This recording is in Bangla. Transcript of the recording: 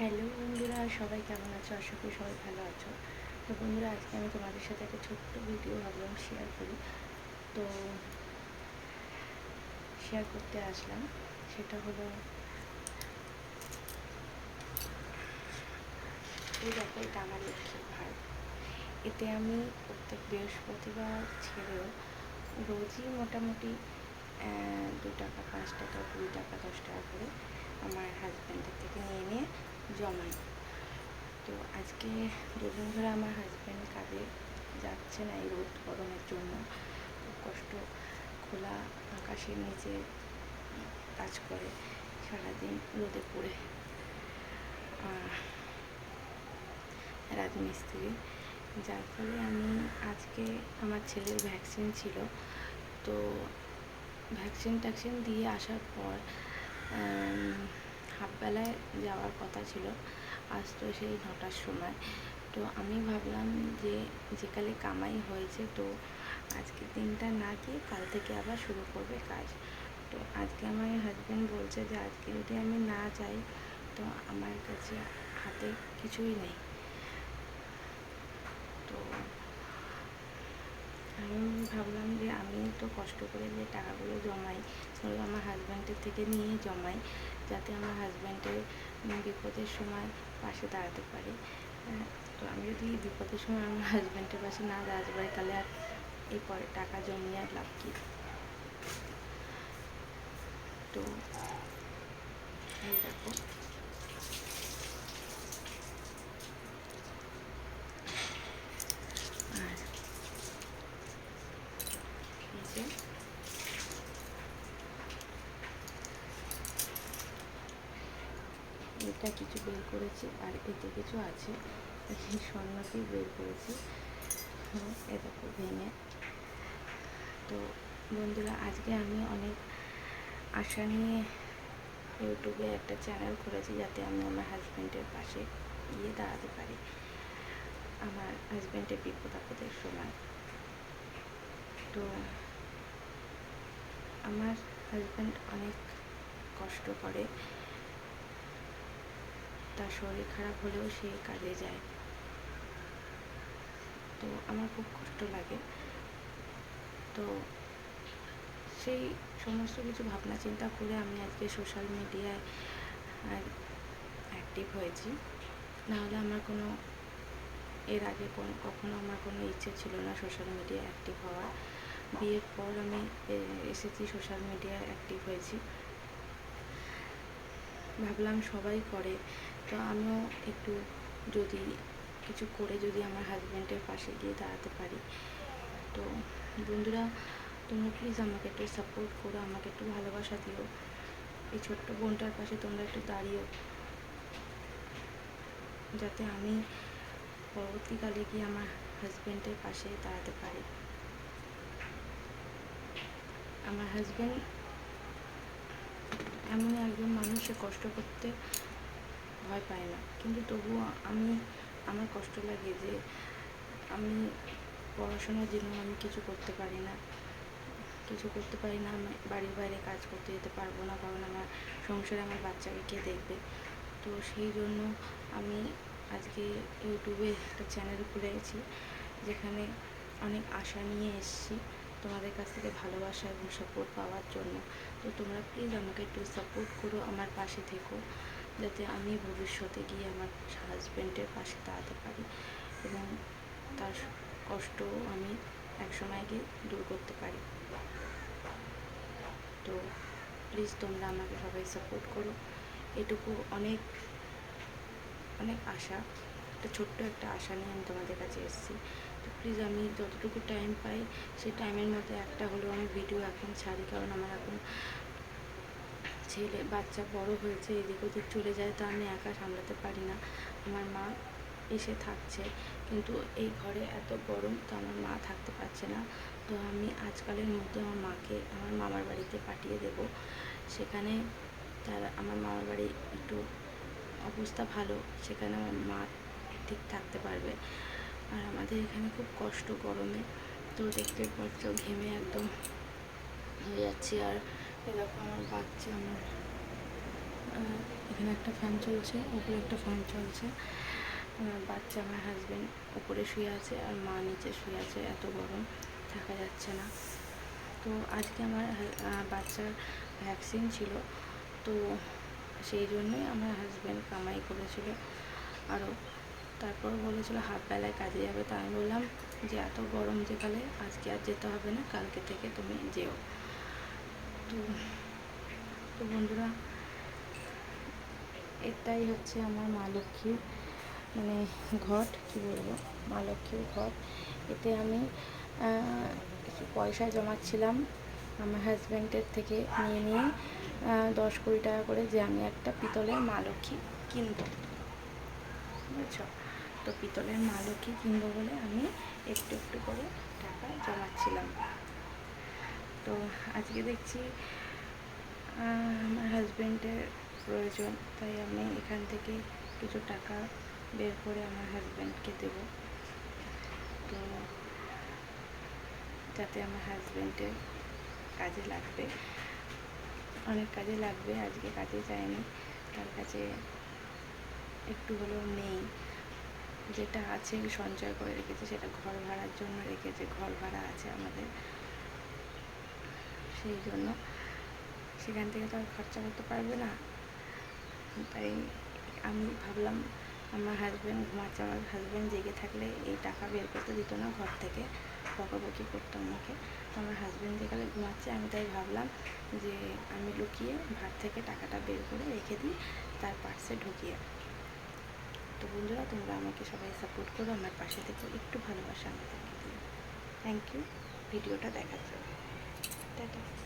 হ্যালো বন্ধুরা, সবাই কেমন আছো? আশা করি সবাই ভালো আছো। তো বন্ধুরা, আজকে আমি তোমাদের সাথে একটা ছোট্ট ভিডিও ভাবলাম শেয়ার করি। তো শেয়ার করতে আসলাম। সেটা হলো এই দেখো, এটা আমার লক্ষ্মীর ভাই এতে আমি প্রত্যেক বৃহস্পতিবার ছেড়েও রোজই মোটামুটি দু টাকা, পাঁচ টাকা, কুড়ি টাকা, দশ টাকা করে আমার হাজব্যান্ডের থেকে নিয়ে নিয়ে জমাই তো আজকে দুদিন ধরে আমার হাজব্যান্ড কাজে যাচ্ছে না এই রোদ গরমের জন্য। খুব কষ্ট, খোলা আকাশের নিচে কাজ করে, সারাদিন রোদে পড়ে। রাজমিস্ত্রি যার ফলে আমি আজকে আমার ছেলের ভ্যাকসিন ছিল। তো ভ্যাকসিন ট্যাকসিন দিয়ে আসার পর হাফবেলায় যাওয়ার কথা ছিল। আসতো সেই নটার সময়। তো আমি ভাবলাম যে যেকালে কামাই হয়েছে তো আজকে দিনটা না গিয়ে কাল থেকে আবার শুরু করবে কাজ। তো আজকে আমার হাজব্যান্ড বলছে যে, আজকে যদি আমি না যাই, তো আমার কাছে হাতে কিছুই নেই তো আমি ভাবলাম যে আমি তো কষ্ট করে যে টাকাগুলো জমাই সেগুলো আমার হাজব্যান্ডের থেকে নিয়ে জমাই যাতে আমার হাজব্যান্ডের বিপদের সময় পাশে দাঁড়াতে পারি। আহ, তো আমি যদি বিপদের সময় আমার হাজব্যান্ডের পাশে না দাঁড়াতে পারি তাহলে আর এই পরে টাকা জমিয়ে আর লাভ কী? তো এই দেখো আর এই যে এটা কিছু বের করেছি আর এতে কিছু আছে। স্বর্ণকেই বের করেছি। হ্যাঁ, এ দেখো ভেঙে। তো বন্ধুরা আজকে আমি অনেক আশা নিয়ে ইউটিউবে একটা চ্যানেল খুলেছি যাতে আমি আমার হাজব্যান্ডের পাশে গিয়ে দাঁড়াতে পারি। আমার হাজব্যান্ডের বিপদ আপদের সময়। তো আমার হাজব্যান্ড অনেক কষ্ট করে। তার শরীর খারাপ হলেও সে কাজে যায়। তো আমার খুব কষ্ট লাগে। তো সেই সমস্ত কিছু ভাবনা চিন্তা করে আমি আজকে সোশ্যাল মিডিয়ায় অ্যাক্টিভ হয়েছি। নাহলে আমার কোনো, এর আগে কোনো, কখনো আমার কোনো ইচ্ছে ছিল না সোশ্যাল মিডিয়ায় অ্যাক্টিভ হওয়ার বিয়ের পর আমি এসেছি সোশ্যাল মিডিয়ায় অ্যাক্টিভ হয়েছি। ভাবলাম সবাই করে। তো আমিও একটু যদি কিছু করে যদি আমার হাজব্যান্ডের পাশে গিয়ে দাঁড়াতে পারি। তো বন্ধুরা, তোমরা প্লিজ আমাকে একটু সাপোর্ট করো, আমাকে একটু ভালোবাসা দিও। এই ছোট্ট বোনটার পাশে তোমরা একটু দাঁড়িও যাতে আমি পরবর্তীকালে গিয়ে আমার হাজব্যান্ডের পাশে দাঁড়াতে পারি। আমার হাজব্যান্ড এমন একজন মানুষ কষ্ট করতে ভয় পাই না। কিন্তু তবুও আমি, আমার কষ্ট লাগে যে আমি পড়াশোনার জন্য আমি কিছু করতে পারি না। কিছু করতে পারি না, আমি বাড়ির বাইরে কাজ করতে যেতে পারব না, কারণ আমার সংসারে আমার বাচ্চাকে কে দেখবে? তো সেই জন্য আমি আজকে ইউটিউবে একটা চ্যানেল খুলেছি যেখানে অনেক আশা নিয়ে এসেছি তোমাদের কাছ থেকে ভালোবাসা এবং সাপোর্ট পাওয়ার জন্য। তো তোমরা প্লিজ আমাকে একটু সাপোর্ট করো, আমার পাশে থেকো। যাতে আমি ভবিষ্যতে গিয়ে আমার হাজব্যান্ডের পাশে দাঁড়াতে পারি এবং তার কষ্টও আমি একসময় গিয়ে দূর করতে পারি। তো প্লিজ তোমরা আমাকে সবাই সাপোর্ট করো। এটুকু অনেক অনেক আশা, একটা ছোট্ট একটা আশা নিয়ে আমি তোমাদের কাছে এসেছি। তো প্লিজ আমি যতটুকু টাইম পাই, সেই টাইমের মধ্যে একটা হলেও আমি ভিডিও এখন ছাড়ি, কারণ আমার এখন ছেলে, বাচ্চা বড় হয়েছে, এদিক ওদিক চলে যায়, তো আমি একা সামলাতে পারি না। আমার মা এসে থাকছে। কিন্তু এই ঘরে এত গরম, তো আমার মা থাকতে পারছে না। তো আমি আজকালের মধ্যে আমার মাকে, আমার মামার বাড়িতে পাঠিয়ে দেব। সেখানে তার, আমার মামার বাড়ি একটু অবস্থা ভালো, সেখানে আমার মা ঠিক থাকতে পারবে। আর আমাদের এখানে খুব কষ্ট গরমে, তো দেখতে পাচ্ছ ঘেমে একদম হয়ে যাচ্ছি। আর আমার বাচ্চা আমার এখানে একটা ফ্যান চলছে, উপরে একটা ফ্যান চলছে। আমার বাচ্চা আমার হাজবেন্ড উপরে শুয়ে আছে আর মা নিচে শুয়ে আছে, এত গরম থাকা যাচ্ছে না। তো আজকে আমার বাচ্চার ভ্যাকসিন ছিল, তো সেই জন্যই আমার হাজব্যান্ড কামাই করেছিল আরও। তারপর বলেছিল হাফ বেলায় কাজে যাবে, তা আমি বললাম যে এত গরম যেকালে আজকে আর যেতে হবে না, কালকে থেকে তুমি যেও। তো বন্ধুরা, এটাই হচ্ছে আমার মা লক্ষ্মীর মানে ঘট, কী বলব, মা লক্ষ্মীর ঘট। এতে আমি কিছু পয়সা জমাচ্ছিলাম আমার হাজব্যান্ডের থেকে নিয়ে নিয়ে দশ কুড়ি টাকা করে যে আমি একটা পিতলের মা লক্ষ্মী কিনবো। বুঝছ? তো পিতলের মা লক্ষ্মী কিনবো বলে আমি একটু একটু করে টাকা জমাচ্ছিলাম তো আজকে দেখছি আমার হাজব্যান্ডের প্রয়োজন, তাই আমি এখান থেকে কিছু টাকা বের করে আমার হাজব্যান্ডকে দেব। তো যাতে আমার হাজব্যান্ডের কাজে লাগবে। অনেক কাজে লাগবে, আজকে কাজে যায়নি। তার কাছে একটু হলেও নেই। যেটা আছে সঞ্চয় করে রেখেছে, সেটা ঘর ভাড়ার জন্য রেখেছে, ঘর ভাড়া আছে আমাদের। সেই জন্য সেখান থেকে তো আর খরচা করতে পারবে না। তাই আমি ভাবলাম আমার হাজব্যান্ড ঘুমাচ্ছে, আমার হাজব্যান্ড জেগে থাকলে এই টাকা বের করতে দিত না ঘর থেকে, বকাবকি করতো আমাকে। আমার হাজব্যান্ড যেখানে ঘুমাচ্ছে, আমি তাই ভাবলাম যে আমি লুকিয়ে ভাত থেকে টাকাটা বের করে রেখে দিই, তার পার্সে ঢুকিয়ে। তো বন্ধুরা, তোমরা আমাকে সবাই সাপোর্ট করো, আমার পাশে থেকে, একটু ভালোবাসা আমাদেরকে দিও। থ্যাংক ইউ ভিডিওটা দেখার জন্য। 拜拜